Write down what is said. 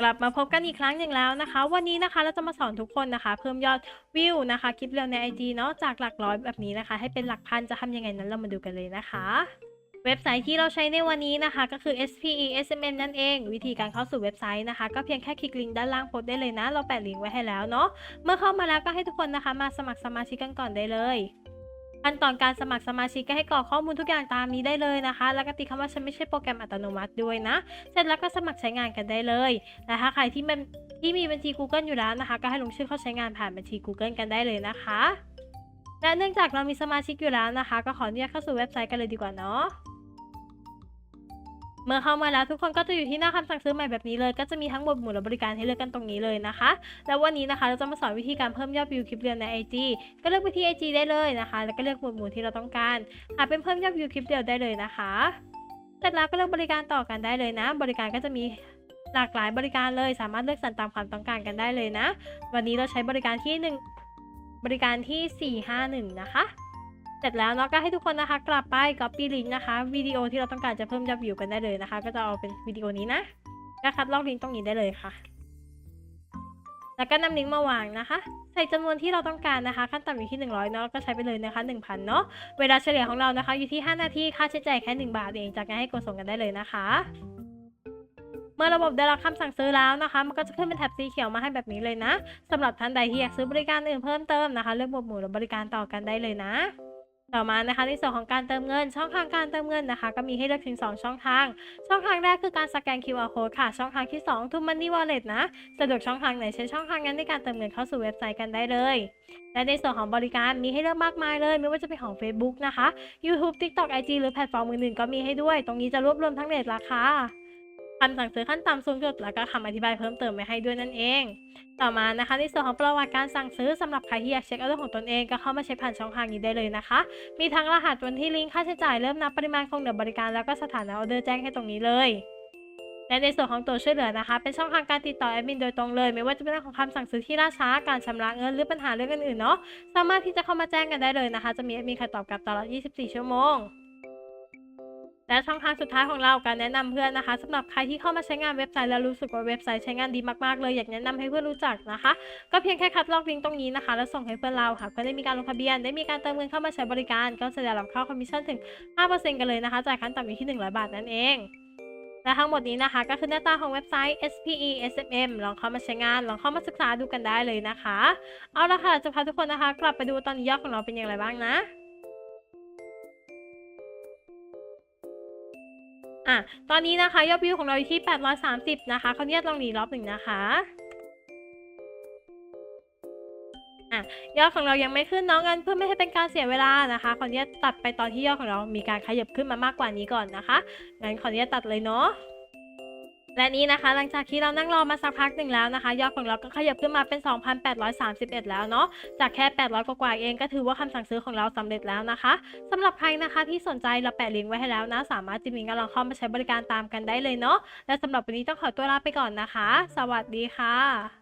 กลับมาพบกันอีกครั้งหนึ่งแล้วนะคะ วันนี้นะคะเราจะมาสอนทุกคนนะคะ เพิ่มยอดวิวนะคะ คลิปเร็วใน IG เนาะจากหลักร้อยแบบนี้นะคะ ให้เป็นหลักพันจะทำยังไงนั้นเรามาดูกันเลยนะคะ เว็บไซต์ที่เราใช้ในวันนี้นะคะ ก็คือ SPE SMM นั่นเอง วิธีการเข้าสู่เว็บไซต์นะคะ ก็เพียงแค่คลิกลิงก์ด้านล่างโพสได้เลยนะ เราแปะลิงก์ไว้ให้แล้วเนาะเมื่อเข้ามาแล้วก็ให้ทุกคนนะคะ มาสมัครสมาชิกกันก่อนได้เลย ขั้นตอนการสมัครสมาชิกก็ให้กรอกข้อมูลทุกอย่างตามนี้ได้เลยนะคะ แล้วก็ติดคำว่าฉันไม่ใช่โปรแกรมอัตโนมัติด้วยนะ เสร็จแล้วก็สมัครใช้งานกันได้เลยและถ้าใครที่มันที่มีบัญชี Google อยู่แล้วนะคะ ก็ให้ลงชื่อเข้าใช้งานผ่านบัญชี Google กันได้เลยนะคะและเนื่องจากเรามีสมาชิกอยู่แล้วนะคะ ก็ขออนุญาตเข้าสู่เว็บไซต์กันเลยดีกว่าเนาะ เมื่อเข้ามาแล้วทุกคนก็จะอยู่ที่หน้าคำสั่งซื้อใหม่แบบนี้เลย ก็จะมีทั้งหมดหมู่และบริการให้เลือกกันตรงนี้เลยนะคะ แล้ววันนี้นะคะเราจะมาสอนวิธีการเพิ่มยอดวิวคลิปเรียนใน IG ก็เลือกไปที่ IG ได้เลยนะคะ แล้วก็เลือกหมวดหมู่ที่เราต้องการหาเป็นเพิ่มยอดวิวคลิปเดียวได้เลยนะคะเสร็จแล้วก็เลือกบริการต่อกันได้เลยนะ บริการก็จะมีหลากหลายบริการเลย สามารถเลือกสรรตามความต้องการกันได้เลยนะ วันนี้เราใช้บริการที่หนึ่งบริการที่ 451 นะคะ เสร็จแล้วเนาะก็ให้ทุกคนนะคะ กลับไป copy link นะคะวิดีโอที่เราต้องการจะเพิ่มยอดวิวกันได้เลยนะคะ ก็จะเอาเป็นวิดีโอนี้นะก็คัดลอกลิงก์ตรงนี้ได้เลยค่ะ แล้วก็นำลิงก์มาวางนะคะ ใส่จำนวนที่เราต้องการนะคะ ขั้นต่ำอยู่ที่ 100เนาะก็ใช้ไปเลยนะคะ1,000เนาะเวลาเฉลี่ยของเรานะคะ อยู่ที่ 5 นาทีค่าใช้จ่ายแค่ 1 บาทเองจากนั้นให้กดส่งกันได้เลยนะคะเมื่อระบบได้รับคำสั่งซื้อแล้วนะคะ มันก็จะขึ้นเป็นแถบสีเขียวมาให้แบบนี้เลยนะสำหรับท่านใดที่อยากซื้อบริการอื่นเพิ่มเติมนะคะ เลือกหมวดหมู่บริการต่อกันได้เลยนะ ต่อมานะคะในส่วนของการเติมเงิน ช่องทางการเติมเงินนะคะ ก็มีให้เลือกถึง 2 ช่องทาง ช่องทางแรกคือการสแกน QR code ค่ะ ช่องทางที่ 2 t o Money Wallet นะสะดวกช่องทางไหนใช้ช่องทางนั้นในการเติมเงินเข้าสู่เว็บไซต์กันได้เลย และในส่วนของบริการมีให้เลือกมากมายเลย ไม่ว่าจะเป็นของ Facebook นะคะ YouTube TikTok IG หรือแพลตฟอร์มอื่นๆก็มีให้ด้วย ตรงนี้จะรวบรวมทั้งเรทราคา คำสั่งซื้อขั้นต่ำสูงสุดแล้วก็คำอธิบายเพิ่มเติมไว้ให้ด้วยนั่นเอง ต่อมานะคะ ในส่วนของประวัติการสั่งซื้อสำหรับใครที่อยากเช็คออเดอร์ของตนเองก็เข้ามาเช็คผ่านช่องทางนี้ได้เลยนะคะ มีทั้งรหัสวันที่ลิงก์ค่าใช้จ่ายเริ่มนับปริมาณคงเหลือบริการแล้วก็สถานะออเดอร์แจ้งให้ตรงนี้เลยและในส่วนของตัวช่วยเหลือนะคะ เป็นช่องทางการติดต่อแอดมินโดยตรงเลย ไม่ว่าจะเป็นเรื่องของคำสั่งซื้อที่ล่าช้าการชำระเงินหรือปัญหาเรื่องอื่นๆเนาะสามารถที่จะเข้ามาแจ้งกันได้เลยนะคะ จะมีแอดมินคอยตอบกลับตลอด 24 ชั่วโมง และช่องทางสุดท้ายของเราการแนะนำเพื่อนนะคะสำหรับใครที่เข้ามาใช้งานเว็บไซต์แล้วรู้สึกว่าเว็บไซต์ใช้งานดีมากๆเลยอยากแนะนำให้เพื่อนรู้จักนะคะ ก็เพียงแค่คัดลอกลิงก์ตรงนี้นะคะ แล้วส่งให้เพื่อนเราค่ะเพื่อนได้มีการลงทะเบียน ได้มีการเติมเงินเข้ามาใช้บริการ ก็จะได้รับค่าคอมมิชชั่นถึง 5%กันเลยนะคะจ่ายขั้นต่ำอยู่ที่ 100 บาทนั่นเองและทั้งหมดนี้นะคะก็คือหน้าตาของเว็บไซต์ SPE SMM ลองเข้ามาใช้งาน ลองเข้ามาศึกษาดูกันได้เลยนะคะ เอาละค่ะจะพาทุกคนนะคะ กลับไปดูตอนนี้ยอดของเราเป็นอย่างไรบ้างนะ อะตอนนี้นะคะยอดวิวของเราอยู่ที่ 830 นะคะเขาเนี่ยลองรีรอบหนึ่งนะคะอะยอดของเรายังไม่ขึ้นน้องกันเพื่อไม่ให้เป็นการเสียเวลานะคะขออนุญาตตัดไปตอนที่ยอดของเรามีการขยับขึ้นมามากกว่านี้ก่อนนะคะงั้นขออนุญาตตัดเลยเนาะ และนี้นะคะ หลังจากที่เรานั่งรอมาสักพักหนึ่งแล้วนะคะ ยอดของเราก็ขยับขึ้นมาเป็น 2,831 แล้วเนาะจากแค่ 800 กว่าๆเองก็ถือว่าคำสั่งซื้อของเราสำเร็จแล้วนะคะสำหรับใครนะคะที่สนใจเราแปะลิงก์ไว้ให้แล้วนะ สามารถจิมิงก์แล้วลองเข้ามาใช้บริการตามกันได้เลยเนาะและสำหรับวันนี้ต้องขอตัวลาไปก่อนนะคะ สวัสดีค่ะ